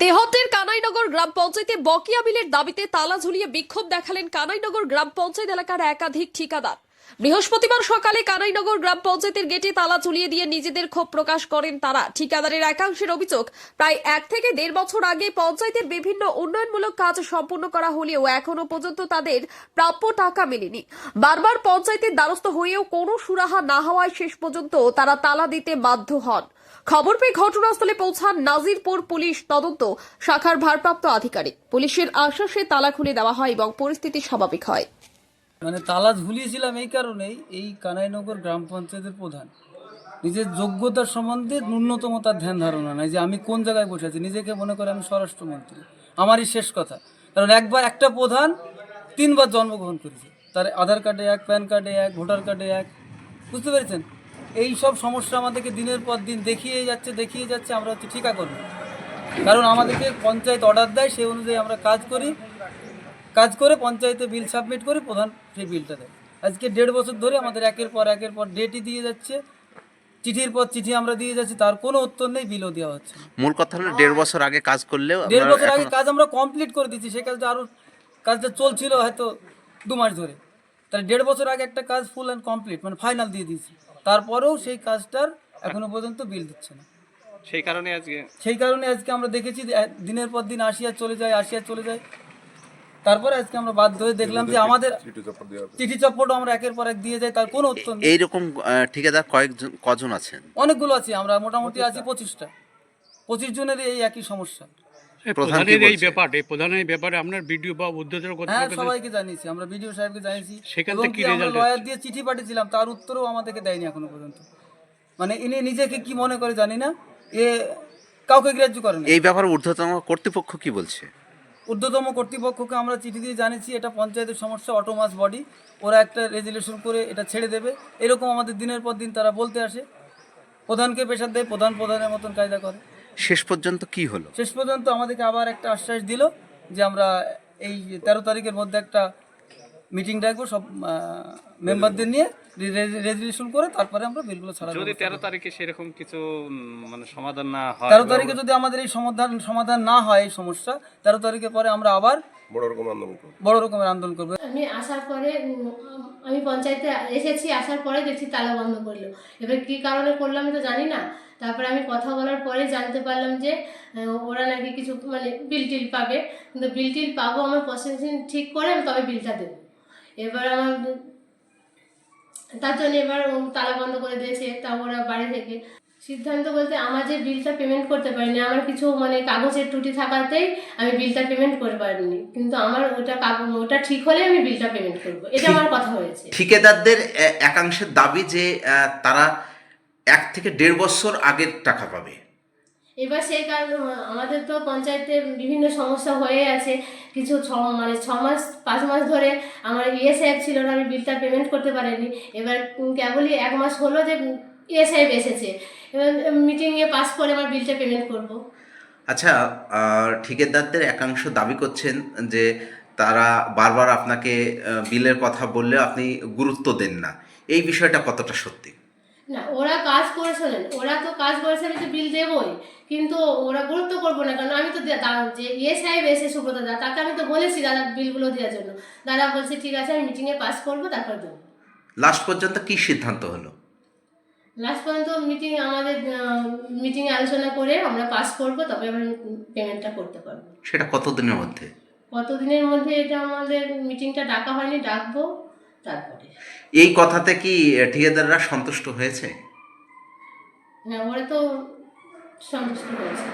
তেহট্টের কানাইনগর গ্রাম পঞ্চায়েতে বকেয়া বিলের দাবিতে তালা ঝুলিয়ে বিক্ষোভ দেখালেন কানাইনগর গ্রাম পঞ্চায়েত এলাকার একাধিক ঠিকাদার। বৃহস্পতিবার সকালে কানাইনগর গ্রাম পঞ্চায়েতের গেটে তালা ঝুলিয়ে দিয়ে নিজেদের ক্ষোভ প্রকাশ করেন তারা। ঠিকাদারের একাংশের অভিযোগ, প্রায় এক থেকে দেড় বছর আগে পঞ্চায়েতের বিভিন্ন উন্নয়নমূলক কাজ সম্পন্ন করা হলেও এখনও পর্যন্ত তাদের প্রাপ্য টাকা মেলেনি। বারবার পঞ্চায়েতের দ্বারস্থ হয়েও কোনো সুরাহা না হওয়ায় শেষ পর্যন্ত তারা তালা দিতে বাধ্য হন। খবর পেয়ে ঘটনাস্থলে পৌঁছান নাজিরপুর পুলিশ তদন্ত শাখার ভারপ্রাপ্ত আধিকারিক। পুলিশের আশ্বাসে তালা খুলে দেওয়া হয় এবং পরিস্থিতি স্বাভাবিক হয়। মানে তালা ঝুলিয়েছিলাম এই কারণেই এই কানাইনগর গ্রাম পঞ্চায়েতের প্রধান। নিজের যোগ্যতার সম্বন্ধে ন্যূনতম তার ধ্যান ধারণা নাই যে আমি কোন জায়গায় বসে আছি। নিজেকে মনে করে আমি স্বরাষ্ট্রমন্ত্রী। আমারই শেষ কথা। কারণ একবার একটা প্রধান তিনবার জন্মগ্রহণ করেছে। তার আধার কার্ডে এক, প্যান কার্ডে এক, ভোটার কার্ডে এক। বুঝতে পেরেছেন? এই সব সমস্যা আমাদেরকে দিনের পর দিন দেখিয়ে যাচ্ছে দেখিয়ে যাচ্ছে। আমরা হচ্ছে ঠিকা করব কারণ আমাদেরকে পঞ্চায়েত অর্ডার দেয়, সেই অনুযায়ী আমরা কাজ করি। কাজ করে পঞ্চায়েতে বিল সাবমিট করে প্রধান সেই বিলটা দেয়। আজকে দেড় বছর ধরে আমাদের একের পর একের পর ডেটই দিয়ে যাচ্ছে। চিঠির পর চিঠি আমরা দিয়ে যাচ্ছি তার কোনো উত্তর নেই বিলও দেওয়া হচ্ছে মূল কথা হলো দেড় বছর আগে কাজ করলেও দেড় বছর আগে কাজ আমরা কমপ্লিট করে দিচ্ছি সেই কাজটা আরও কাজটা চলছিল হয়তো দু মাস ধরে। তাহলে দেড় বছর আগে একটা কাজ ফুল অ্যান্ড কমপ্লিট মানে ফাইনাল দিয়ে দিয়েছি। তারপরেও সেই কাজটার এখনও পর্যন্ত বিল দিচ্ছে না। সেই কারণে আজকে সেই কারণে আজকে আমরা দেখেছি দিনের পর দিন আসিয়া চলে যায় আসিয়া চলে যায়। তারপরে আজকে আমরা বাধ্য হয়ে দেখলাম যে আমাদের চিঠি চপ্পটও আমরা একের পর এক দিয়ে যাই তার কোনো উত্তর নেই। এইরকম ঠিকাদার কয়েকজন কজন আছেন? অনেকগুলো আছি আমরা মোটামুটি আছি পঁচিশটা। পঁচিশ জনেরই এই একই সমস্যা। এই প্রধান কি প্রধানের এই ব্যাপারে প্রধানের ব্যাপারে আপনার ভিডিও বা উদ্যোগের কথা হ্যাঁ সবাইকে জানিয়েছি আমরা বিডিও সাহেবকে জানিয়েছি। সেখান থেকে কি কি লয়ার দিয়ে চিঠি পাঠিয়েছিলাম তার উত্তরও আমাদেরকে দেয়নি এখনও পর্যন্ত। মানে ইনি নিজেকে কি মনে করে জানি না এ কাউকে গ্রাহ্য করে না এই ব্যাপারে ঊর্ধ্বতন কর্তৃপক্ষ কি বলছে? ঊর্ধ্বতম কর্তৃপক্ষকে আমরা চিঠি দিয়ে জানিয়েছি এটা পঞ্চায়েতের সমস্যা অটোমাস বডি ওরা একটা রেজুলেশন করে এটা ছেড়ে দেবে। এরকম আমাদের দিনের পর দিন তারা বলতে আসে। প্রধানকে পেশার দেয় প্রধান প্রধানের মতন কায়দা করে। শেষ পর্যন্ত কি হলো? শেষ পর্যন্ত আমাদেরকে আবার একটা আশ্বাস দিল যে আমরা এই তেরো তারিখের মধ্যে একটা মিটিং ডাকবো সব মেম্বারদের নিয়ে রেজুলেশন করে তারপরে আমরা বিলগুলো ছাড়া যদি তেরো তারিখে সেরকম কিছু মানে সমাধান না হয় তেরো তারিখে যদি আমাদের এই সমাধান সমাধান না হয় এই সমস্যা তেরো তারিখের পরে আমরা আবার বড় রকমের আন্দোলন করব। আমি আসার পরে আমি পঞ্চায়েতে এসেছি আসার পরে দেখছি তালা বন্ধ করল। এবার কি কারণে করল আমি তো জানি না। তারপরে আমি কথা বলার পরে জানতে পারলাম যে ওরা নাকি কিছু মানে বিল টিল পাবে। কিন্তু বিল টিল পাবো আমার প্রসেসিং ঠিক করে আমি তবে বিলটা দেবো। এবার আমার তার জন্য এবার তালা বন্ধ করে দিয়েছে তা ওরা বাড়ি থেকে। সিদ্ধান্ত বলতে আমার যে বিলটা পেমেন্ট করতে পারিনি আমার কিছু মানে কাগজের ত্রুটি থাকাতেই আমি বিলটা পেমেন্ট করতে পারিনি। কিন্তু আমার ওটা ওটা ঠিক হলে আমি বিলটা পেমেন্ট করব। এটা আমার কথা হয়েছে। ঠিকাদারদের একাংশের দাবি যে তারা এক থেকে দেড় বছর আগের টাকা পাবে। এবার সেই কারণে আমাদের তো পঞ্চায়েতে বিভিন্ন সমস্যা হয়ে আছে। কিছু ছ মানে ছ মাস, পাঁচ মাস ধরে আমার ইএসআইএফ ছিল না, আমি বিলটা পেমেন্ট করতে পারিনি। এবার কেবলই এক মাস হলো যে ইএসআইএফ এসেছে। এবার মিটিংয়ে পাস করে আমার বিলটা পেমেন্ট করব। আচ্ছা ঠিকাদারদের একাংশ দাবি করছেন যে তারা বারবার আপনাকে বিলের কথা বললে আপনি গুরুত্ব দেন না। এই বিষয়টা কতটা সত্যি? না ওরা কাজ করেছিলেন ওরা তো কাজ করেছে আমি তো বিল দেবই কিন্তু ওরা গুরুত্ব করব না কারণ আমি তো যে ইয়ে সাহেব এসে সুব্রত দা তাকে আমি তো বলেছি দাদা বিলগুলো দেওয়ার জন্য। দাদা বলছে ঠিক আছে আমি মিটিংয়ে পাস করব তারপর দেবো। লাস্ট পর্যন্ত কি সিদ্ধান্ত হলো? লাস্ট পর্যন্ত মিটিং আমাদের মিটিংয়ে আলোচনা করে আমরা পাস করব তবে আমরা পেমেন্টটা করতে পারব। সেটা কতদিনের মধ্যে? কতদিনের মধ্যে এটা আমাদের মিটিংটা ডাকা হয়নি ডাকবো। তারপরে। এই কথাতে কি ঠিকাদাররা সন্তুষ্ট হয়েছে? হ্যাঁ ওরা তো সন্তুষ্ট হয়েছে।